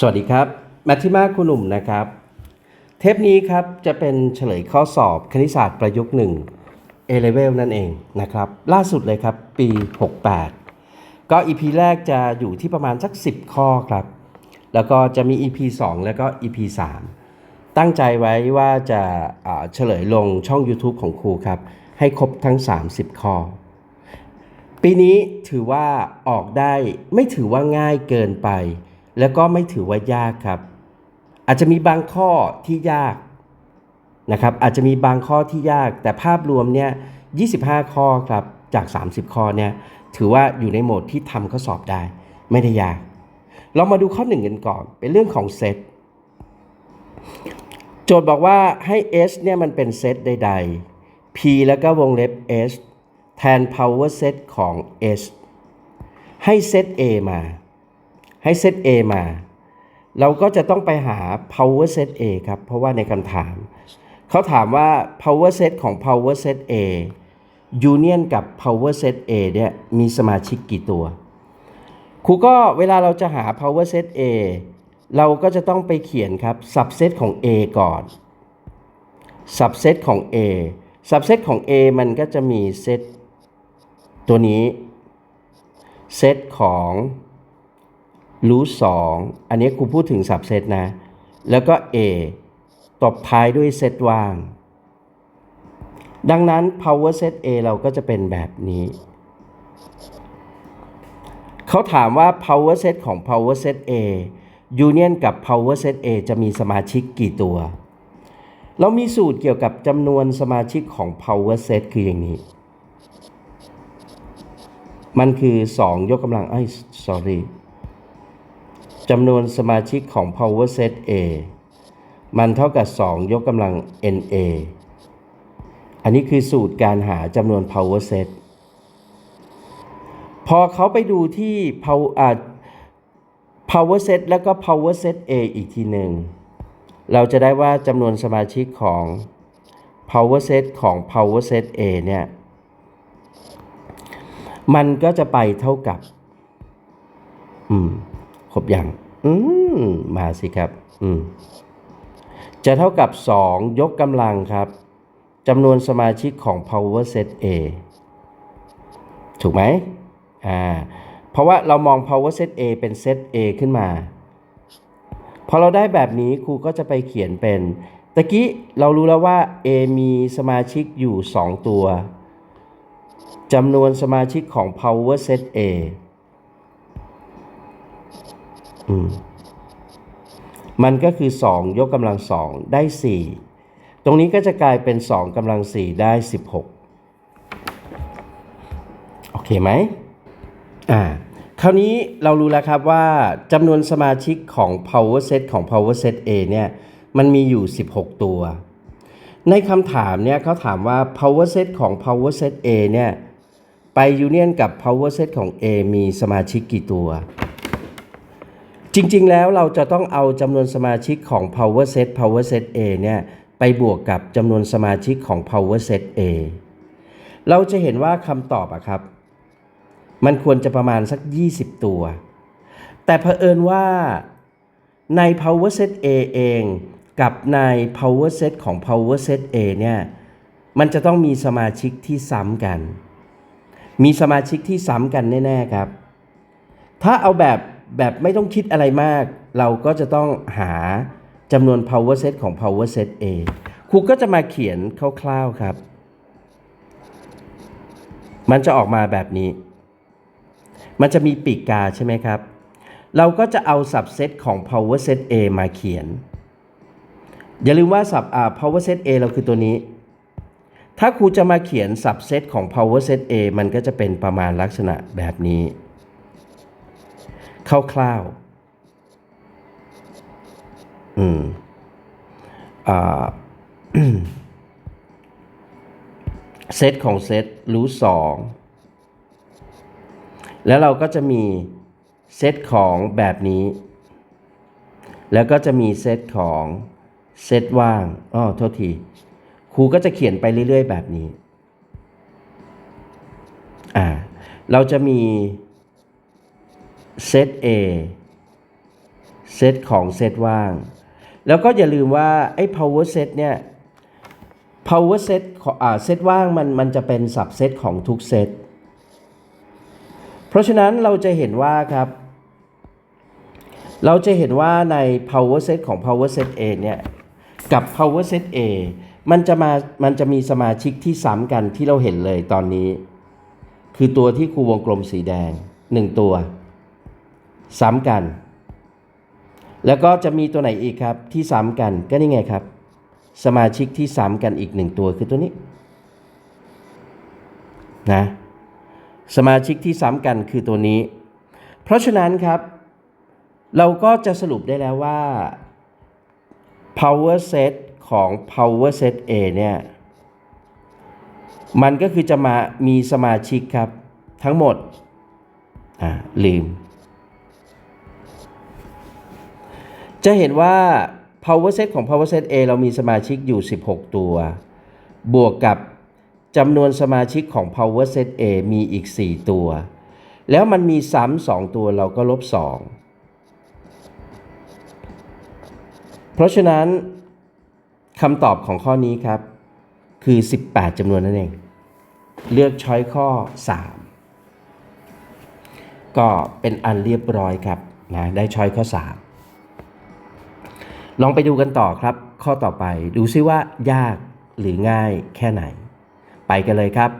สวัสดีครับแมทธิมาคุณหนุ่มนะครับ เทปนี้ครับจะเป็นเฉลยข้อสอบคณิตศาสตร์ประยุกต์1 A level นั่นเองนะครับ ล่าสุดเลยครับปี 68 ก็ EP แรกจะอยู่ที่ประมาณสัก 10 ข้อครับ แล้วก็จะมี EP 2 แล้วก็ EP 3 ตั้งใจไว้ว่าจะเฉลยลงช่อง YouTube ของครูครับ ให้ครบทั้ง 30 ข้อ ปีนี้ถือว่าออกได้ไม่ถือว่าง่ายเกินไป แล้วก็ไม่ถือว่ายากครับ อาจจะมีบางข้อที่ยากนะครับ อาจจะมีบางข้อที่ยาก แต่ภาพรวมเนี่ย 25 ข้อครับจาก 30 ข้อเนี่ยถือว่าอยู่ในโหมดที่ทำข้อสอบได้ ไม่ได้ยาก เรามาดูข้อหนึ่งกันก่อน เป็นเรื่องของเซตโจทย์บอกว่าให้ S เนี่ยมันเป็นเซตใด ๆ P แล้วก็วงเล็บ S แทน power set ของ S ให้เซต A มา ให้เซต A มา เราก็จะต้องไปหา power set A ครับ เพราะว่าในคำถาม เขาถามว่า power set ของ power set A union กับ power set A เนี่ยมีสมาชิกกี่ตัว ครูก็เวลาเราจะหา power set A เราก็จะต้องไปเขียนครับ subset ของ A ก่อน subset ของ A subset ของ A มันก็จะมีเซตตัวนี้ เซตของ รูทสองอันนี้ครูพูดถึง subset นะ แล้วก็ A ตบท้ายด้วยเซตว่าง ดังนั้น power set A เราก็จะเป็นแบบนี้ เขาถามว่า power set ของ power set A union กับ power set A จะมีสมาชิกกี่ตัว เรามีสูตรเกี่ยวกับจำนวนสมาชิกของ power set คืออย่างนี้ มันคือ 2 ยกกำลังไอ้ sorry จำนวนสมาชิกของ power set A มันเท่ากับ 2 ยกกำลัง NA อันนี้คือสูตรการหาจำนวน power set พอเขาไปดูที่ power power set แล้วก็ power set A อีกทีหนึ่ง เราจะได้ว่าจำนวนสมาชิกของ power set ของ power set A เนี่ย มันก็จะไปเท่ากับ อืม รบยังอืมมาสิครับ อืมจะเท่ากับ 2 ยกกำลังครับจำนวนสมาชิกของ power set A ถูกไหมอ่าเพราะว่าเรามอง power set A เป็น set A ขึ้นมา พอเราได้แบบนี้ครูก็จะไปเขียนเป็นตะกี้เรารู้แล้วว่า A มีสมาชิกอยู่ 2 ตัวจำนวนสมาชิกของ power set A อืมมันก็คือ 2 ยกกำลัง2ได้ 4 ตรงนี้ก็จะกลายเป็น 2กำลัง 4 ได้ 16 โอเคไหมอ่าคราวนี้เรารู้แล้วครับว่าจำนวนสมาชิกของ power set ของ power set A เนี่ยมันมีอยู่ 16 ตัว ในคำถามเนี่ยเขาถามว่า power set ของ power set A เนี่ยไป union กับ power set ของ A มีสมาชิกกี่ตัว จริงๆ แล้วเราจะต้องเอาจำนวนสมาชิกของ power set power set A เนี่ยไปบวกกับจำนวนสมาชิกของ power set A เราจะเห็นว่าคำตอบอะครับ มันควรจะประมาณสัก 20 ตัว แต่เผอิญว่าใน power set A เองกับใน power set ของ power set A เนี่ยมันจะต้องมีสมาชิกที่ซ้ำกัน มีสมาชิกที่ซ้ำกันแน่ ๆ ครับ ถ้าเอาแบบ แบบไม่ต้องคิดอะไรมาก เราก็จะต้องหาจำนวน power set ของ power set A ครูก็จะมาเขียนคร่าวๆครับ มันจะออกมาแบบนี้ มันจะมีปีกกาใช่ไหมครับ เราก็จะเอา subset ของ power set A มาเขียน อย่าลืมว่า sub อ่า power set A เราคือตัวนี้ ถ้าครูจะมาเขียน subset ของ power set A มันก็จะเป็นประมาณลักษณะแบบนี้ คร่าวๆอืมอ่าเซตของเซตรู้สองแล้วเราก็จะมีเซตของแบบนี้ แล้วก็จะมีเซตของเซตว่างอ้อโทษทีครูก็จะเขียนไปเรื่อยๆ แบบนี้ อ่า เราจะมี เซต A เซตของเซตว่าง แล้วก็อย่าลืมว่าไอ้ power set เนี่ย power set อ่าเซตว่างมันมันจะเป็น subset ของทุกเซต เพราะฉะนั้นเราจะเห็นว่าครับ เราจะเห็นว่าใน power set ของ power set A เนี่ยกับ power set A มันจะมามันจะมีสมาชิกที่ซ้ำกันที่เราเห็นเลยตอนนี้ คือตัวที่ครูวงกลมสีแดง 1 ตัว ซ้ำกัน แล้วก็จะมีตัวไหนอีกครับที่ซ้ำกันก็นี่ไงครับ สมาชิกที่ซ้ำกันอีกหนึ่งตัวคือตัวนี้นะสมาชิกที่ซ้ำกันคือตัวนี้ เพราะฉะนั้นครับ เราก็จะสรุปได้แล้วว่า power set ของ power set A เนี่ย มันก็คือจะมามีสมาชิกครับ ทั้งหมด อ่า ลืม จะเห็นว่า power set ของ power set A เรามีสมาชิกอยู่ 16 ตัว บวกกับจำนวนสมาชิกของ power set A มีอีก 4 ตัว แล้วมันมีซ้ำ2ตัวเราก็ลบ 2 เพราะฉะนั้นคำตอบของข้อนี้ครับ คือ 18จำนวนนั่นเอง เลือกช้อยข้อ 3 ก็เป็นอันเรียบร้อยครับนะได้ช้อยข้อ 3 ลองไปดูกันต่อครับ ข้อต่อไปดูซิว่ายากหรือง่ายแค่ไหน ไปกันเลยครับ